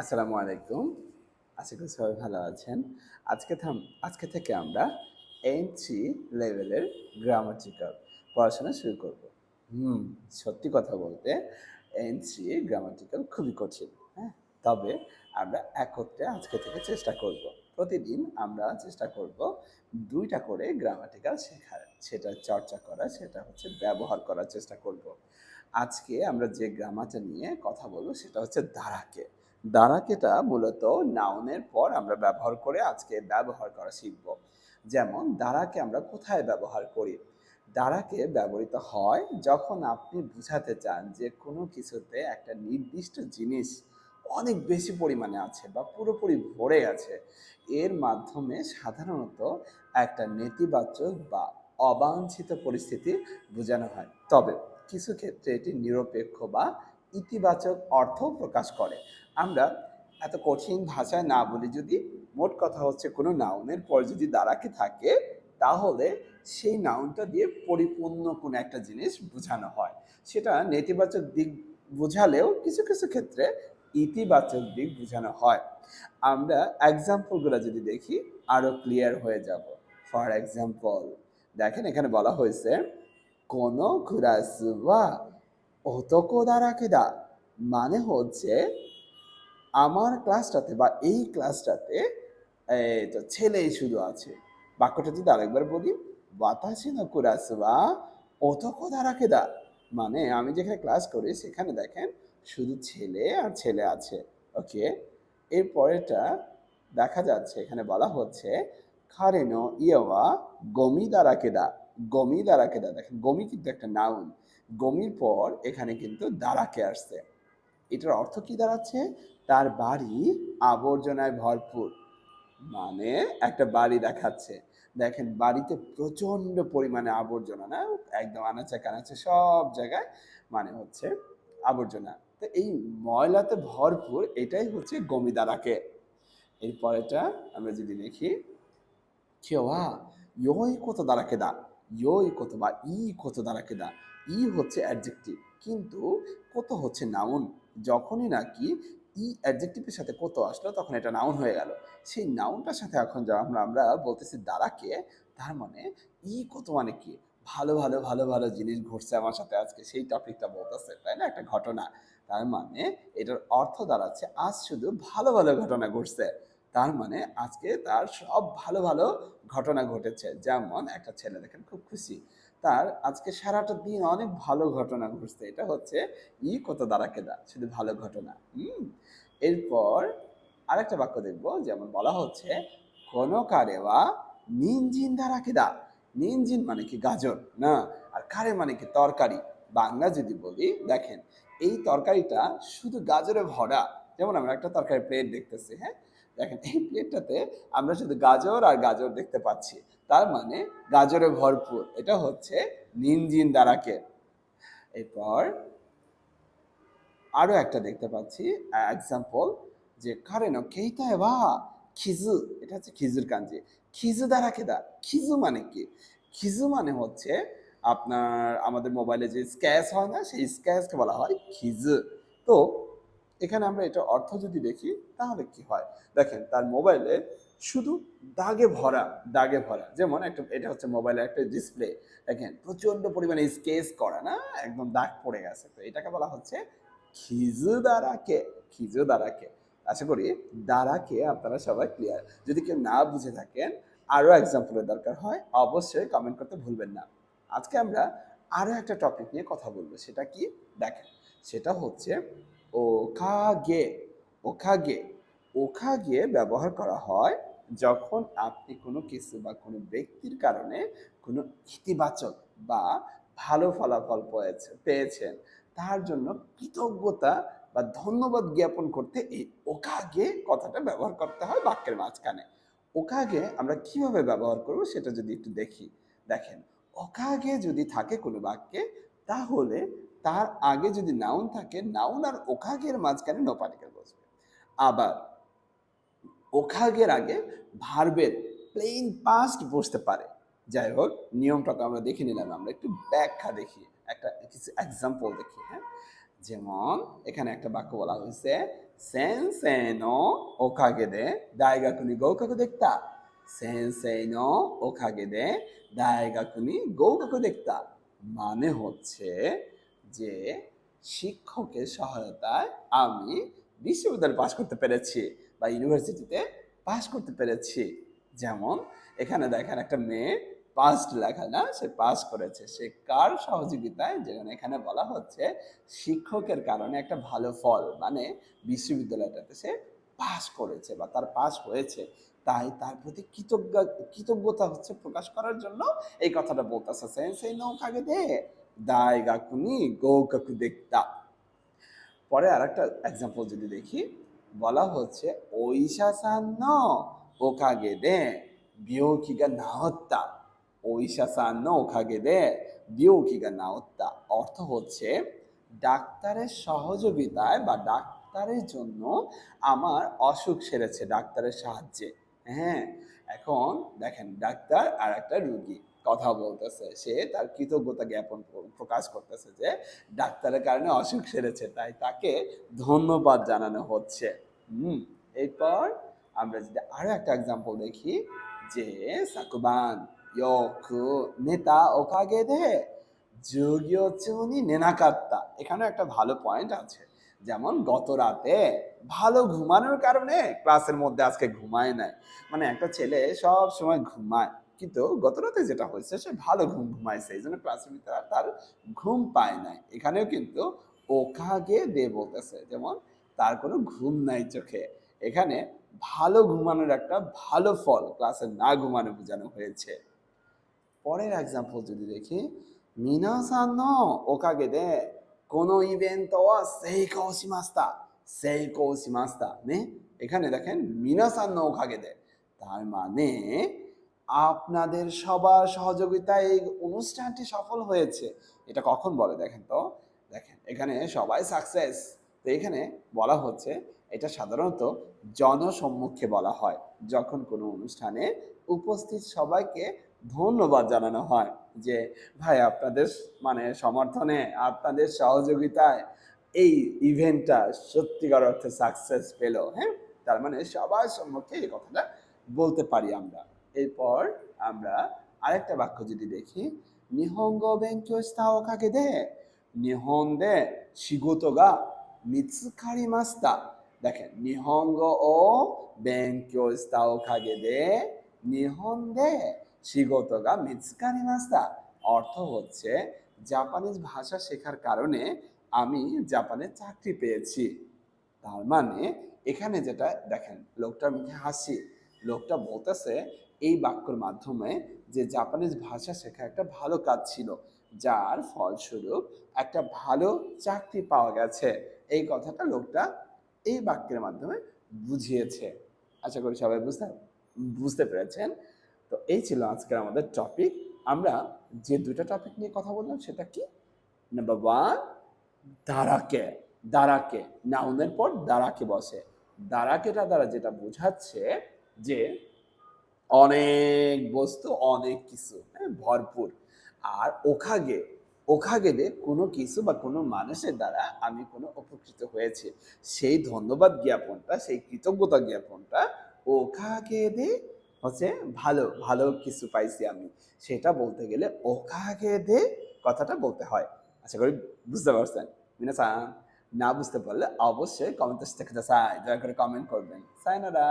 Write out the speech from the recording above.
আসসালামু আলাইকুম। আশা করি সবাই ভালো আছেন। আজকে থাম, আজকে থেকে আমরা এন থ্রি লেভেলের গ্রামাটিক্যাল পড়াশোনা শুরু করব। হুম, সত্যি কথা বলতে এন থ্রি গ্রামাটিক্যাল খুবই কঠিন হ্যাঁ? তবে আমরা একত্রে আজকে থেকে চেষ্টা করব। প্রতিদিন আমরা চেষ্টা করব দুইটা করে গ্রামাটিক্যাল শেখার। সেটা চর্চা করা, সেটা হচ্ছে ব্যবহার করার চেষ্টা করব। আজকে আমরা যে গ্রামারটা নিয়ে কথা বলব সেটা হচ্ছে দাঁড়াকে। দাঁড়াকেটা মূলত নাউনের পর আমরা ব্যবহার করে আজকে ব্যবহার করা শিখব। যেমন দাঁড়াকে আমরা কোথায় ব্যবহার করি? দাঁড়াকে ব্যবহৃত হয় যখন আপনি বোঝাতে চান যে কোনো কিছুতে একটা নির্দিষ্ট জিনিস অনেক বেশি পরিমাণে আছে বা পুরোপুরি ভরে আছে। এর মাধ্যমে সাধারণত একটা নেতিবাচক বা অবাঞ্ছিত পরিস্থিতি বোঝানো হয়। তবে কিছু ক্ষেত্রে এটি নিরপেক্ষ বা ইতিবাচক অর্থ প্রকাশ করে। আমরা এত কঠিন ভাষায় না বলি, যদি মোট কথা হচ্ছে কোনো নাউনের পর যদি দাঁড়াকে থাকে, তাহলে সেই নাউনটা দিয়ে পরিপূর্ণ কোনো একটা জিনিস বোঝানো হয়। সেটা নেতিবাচক দিক বোঝালেও কিছু কিছু ক্ষেত্রে ইতিবাচক দিক বোঝানো হয়। আমরা এক্সাম্পলগুলো যদি দেখি আরও ক্লিয়ার হয়ে যাব। ফর এক্সাম্পল দেখেন এখানে বলা হয়েছে, কোন কুরাসুয়া অতকো দাঁড়াকে দা। মানে হচ্ছে আমার ক্লাসটাতে বা এই ক্লাসটাতে ছেলেই শুধু আছে। বাক্যটা যদি আরেকবার বলি, বাতাসে না কুরাসুয়া অতকো দাঁড়াকে দা মানে আমি যেখানে ক্লাস করি, সেখানে দেখেন শুধু ছেলে আর ছেলে আছে। ওকে এর পরেরটা দেখা যাচ্ছে, এখানে বলা হচ্ছে খারেনো ইয়েওয়া গমি দাঁড়াকেদা গমি দাঁড়াকেদা দেখেন, গমি কিন্তু একটা নাউন গমির পর এখানে কিন্তু দাঁড়াকে আসছে। এটার অর্থ কি দাঁড়াচ্ছে? তার বাড়ি আবর্জনায় ভরপুর। মানে একটা বাড়ি দেখাচ্ছে। দেখেন, বাড়িতে প্রচণ্ড পরিমাণে আবর্জনা, না? একদম আনাচে কানাচে সব জায়গায় মানে হচ্ছে আবর্জনা। তো এই ময়লাতে ভরপুর, এটাই হচ্ছে গমিদারাকে। এর পরেটা আমরা যদি দেখি, কেওয়া ইয়োই কত দাঁড়াকে দা? ইয়োই কত বা ই কত দাঁড়াকে দা? ই হচ্ছে অ্যাডজেক্টিভ। কিন্তু কত হচ্ছে নাউন? যখনই নাকি ই অ্যাডজেক্টিভের সাথে কত আসলো, তখন এটা নাউন হয়ে গেল। সেই নাউনটার সাথে এখন যখন আমরা আমরা বলতেছি দাঁড়াকে তার মানে ই কত মানে কি? ভালো ভালো ভালো ভালো জিনিস ঘটছে আমার সাথে আজকে, সেই টপিকটা বলতেছে, তাই না? একটা ঘটনা। তার মানে এটার অর্থ দাঁড়াচ্ছে, আজ শুধু ভালো ভালো ঘটনা ঘটছে। তার মানে আজকে তার সব ভালো ভালো ঘটনা ঘটেছে। যেমন একটা ছেলে দেখেন, খুব খুশি। তার আজকে সারাটা দিন অনেক ভালো ঘটনা ঘটছে। এটা হচ্ছে ই কত দাঁড়াকে দা শুধু ভালো ঘটনা। হুম? এরপর আরেকটা বাক্য দেখব, যেমন বলা হচ্ছে, কোন কারেওয়া নিনজিন দাঁড়াকে দা নিনজিন মানে কি গাজর? না, আর কারে মানে কি তরকারি? বাংলা যদি বলি, দেখেন, এই তরকারিটা শুধু গাজরে ভরা। যেমন আমরা একটা তরকারি প্লেট দেখতেছি হ্যাঁ? দেখেন, এই প্লেটটাতে আমরা শুধু গাজর আর গাজর দেখতে পাচ্ছি। তার মানে গাজরে ভরপুর। এটা হচ্ছে নিনজিন দ্বারাকে এরপর আরও একটা দেখতে পাচ্ছি এক্সাম্পল যে কারেন কেইতা বা? খিজু, এটা হচ্ছে খিজুর কাঞ্জি। খিজু দ্বারাকে দা খিজু মানে কি? খিজু মানে হচ্ছে আপনার, আমাদের মোবাইলে যে স্ক্যাচ হয় না, সেই স্ক্যাচকে বলা হয় খিজু। তো এখানে আমরা এটা অর্থ যদি দেখি, তাহলে কি হয়? দেখেন, তার মোবাইলে শুধু দাগে ভরা দাগে ভরা। যেমন একটা, এটা হচ্ছে মোবাইলের একটা ডিসপ্লে দেখেন প্রচণ্ড পরিমাণে স্কেচ করা, না? একদম দাগ পড়ে গেছে। তো এটাকে বলা হচ্ছে খিজু দ্বারাকে খিজু দ্বারাকে আশা করি দ্বারাকে আপনারা সবাই ক্লিয়ার যদি কেউ না বুঝে থাকেন, আরও এক্সাম্পলের দরকার হয়, অবশ্যই কমেন্ট করতে ভুলবেন না। আজকে আমরা আরও একটা টপিক নিয়ে কথা বলব। সেটা কি? দেখেন, সেটা হচ্ছে ওখাগে ওখাগে ওখাগে ব্যবহার করা হয় যখন আপনি কোনো কিছু বা কোনো ব্যক্তির কারণে কোনো ইতিবাচক বা ভালো ফলাফল পেয়েছে পেয়েছেন। তার জন্য কৃতজ্ঞতা বা ধন্যবাদ জ্ঞাপন করতে এই ওকাগে কথাটা ব্যবহার করতে হয় বাক্যের মাঝখানে। ওকাগে আমরা কীভাবে ব্যবহার করব সেটা যদি একটু দেখি। দেখেন, ওকাগে যদি থাকে কোনো বাক্যে, তাহলে তার আগে যদি নাউন থাকে নাউন আর ওখাগের মাঝখানে নো পার্টিকেল বসবে। আবার ওখাগের আগে ভার্বের প্লেন পাস্ট বসতে পারে। যাই হোক, নিয়মটা তো আমরা দেখে নিলাম। আমরা একটু ব্যাখ্যা দেখি, একটা কিছু এক্সাম্পল দেখি হ্যাঁ? যেমন, এখানে একটা বাক্য বলা হয়েছে, সেন সেনো ওকাগে দে দায়গাকুনি গৌকাকু দেখতা। সেন সেনো ওকাগে দে দায়গাকুনি গৌকাকু দেখতা। মানে হচ্ছে যে শিক্ষকের সহায়তায় আমি বিশ্ববিদ্যালয় পাশ করতে পেরেছি বা ইউনিভার্সিটিতে পাশ করতে পেরেছি। যেমন এখানে দেখেন একটা মেয়ে পাস্ট লেখা না, সে পাস করেছে। সে কার সহযোগিতায়? যেখানে এখানে বলা হচ্ছে শিক্ষকের কারণে একটা ভালো ফল মানে বিশ্ববিদ্যালয়টাতে সে পাস করেছে বা তার পাস হয়েছে। তাই তার প্রতি কৃতজ্ঞ, কৃতজ্ঞতা হচ্ছে প্রকাশ করার জন্য এই কথাটা বলতেছে। সেন সেই নৌকাকে দে। দায় গাকুনি গৌ কাকু দেখতা পরে আর একটা এক্সাম্পল যদি দেখি, বলা হচ্ছে, ঐশা সান্ন ওকাগে দে বিয়োকিগা নাহত্তা। ঐশা সান্ন ওকাগে দে বিয়োকিগা নাহত্তা। অর্থ হচ্ছে, ডাক্তারের সহযোগিতায় বা ডাক্তারের জন্য আমার অসুখ সেরেছে, ডাক্তারের সাহায্যে। হ্যাঁ এখন দেখেন, ডাক্তার আর একটা রুগী। কথা বলতেছে। সে তার কৃতজ্ঞতা জ্ঞাপন প্রকাশ করতেছে যে ডাক্তারের কারণে অসুখ সেরেছে, তাই তাকে ধন্যবাদ জানানো হচ্ছে। হুম, এরপর আমরা যদি আরও একটা এক্সাম্পল দেখি যে সাকুবান নেতা ওকাগে দে যোগীয় চুনি নেনাকাত্তা। এখানে একটা ভালো পয়েন্ট আছে। যেমন গত রাতে ভালো ঘুমানোর কারণে ক্লাসের মধ্যে আজকে ঘুমায় নাই। মানে একটা ছেলে সব সময় ঘুমায়। কিন্তু গত রাতে যেটা হয়েছে সে ভালো ঘুম ঘুমাইছে এই জন্য ক্লাসের ভিতরে তার ঘুম পায় নাই। এখানেও কিন্তু ওকাগে দে বলতেছে, যেমন তার কোনো ঘুম নাই চোখে। এখানে ভালো ঘুমানোর একটা ভালো ফল ক্লাসে না ঘুমানো বোঝানো হয়েছে। পরের এক্সাম্পল যদি দেখি মিনাসান নো ওকাগে দে, কোনো ইভেন্ট ওয়া সেইকো শিমাস্তা সেইকো শিমাস্তা নে, এখানে দেখেন মিনাসান নো ওকাগে দে। তার মানে আপনাদের সবার সহযোগিতায় এই অনুষ্ঠানটি সফল হয়েছে। এটা কখন বলে দেখেন তো? দেখেন, এখানে সবাই সাকসেস তো এখানে বলা হচ্ছে, এটা সাধারণত জনসম্মুখে বলা হয়, যখন কোনো অনুষ্ঠানে উপস্থিত সবাইকে ধন্যবাদ জানানো হয় যে, ভাই, আপনাদের মানে সমর্থনে, আপনাদের সহযোগিতায় এই ইভেন্টটা সত্যিকার অর্থে সাকসেস পেল। হ্যাঁ? তার মানে সবার সম্মুখে এই কথাটা বলতে পারি আমরা। এরপর আমরা আরেকটা বাক্য যদি দেখি, নিহঙ্গ বেঙ্কিও স্থাও কাকে দে নিহন দে শিগোতোগা মিৎসুকারি মাস্তা। দেখেন, নিহঙ্গ ও বেঙ্কিও স্থাও কাগে দে? নিহন দে শিগোতোগা মিৎসুকারি মাস্তা। অর্থ হচ্ছে, জাপানিজ ভাষা শেখার কারণে আমি জাপানে চাকরি পেয়েছি। তার মানে এখানে যেটা দেখেন লোকটার মুখে হাসি। লোকটা বলতেছে, এই বাক্যর মাধ্যমে যে জাপানিজ ভাষা শেখা একটা ভালো কাজ ছিল, যার ফলস্বরূপ একটা ভালো চাকরি পাওয়া গেছে। এই কথাটা লোকটা এই বাক্যের মাধ্যমে বুঝিয়েছে। আশা করি সবাই বুঝতে বুঝতে পেরেছেন। তো এই ছিল আজকের আমাদের টপিক আমরা যে দুটো টপিক নিয়ে কথা বললাম, সেটা কি? নাম্বার ওয়ান দাঁড়াকে দাঁড়াকে। নাউনের পর দাঁড়াকে বসে। দাঁড়াকেটা দ্বারা যেটা বোঝাচ্ছে যে অনেক বস্তু, অনেক কিছু হ্যাঁ ভরপুর। আর ওখাগে ওখাগেলে কোনো কিছু বা কোনো মানুষের দ্বারা আমি কোনো উপকৃত হয়েছে। সেই ধন্যবাদ জ্ঞাপনটা, সেই কৃতজ্ঞতা জ্ঞাপনটা ওখাগে দে হচ্ছে ভালো ভালো কিছু পাইছি আমি। সেটা বলতে গেলে ওখাগে দে কথাটা বলতে হয়। আশা করি বুঝতে পারছেন? মিনাসান না বুঝতে পারলে অবশ্যই কমেন্ট থেকে দয়া করে কমেন্ট করবেন। সাইনারা।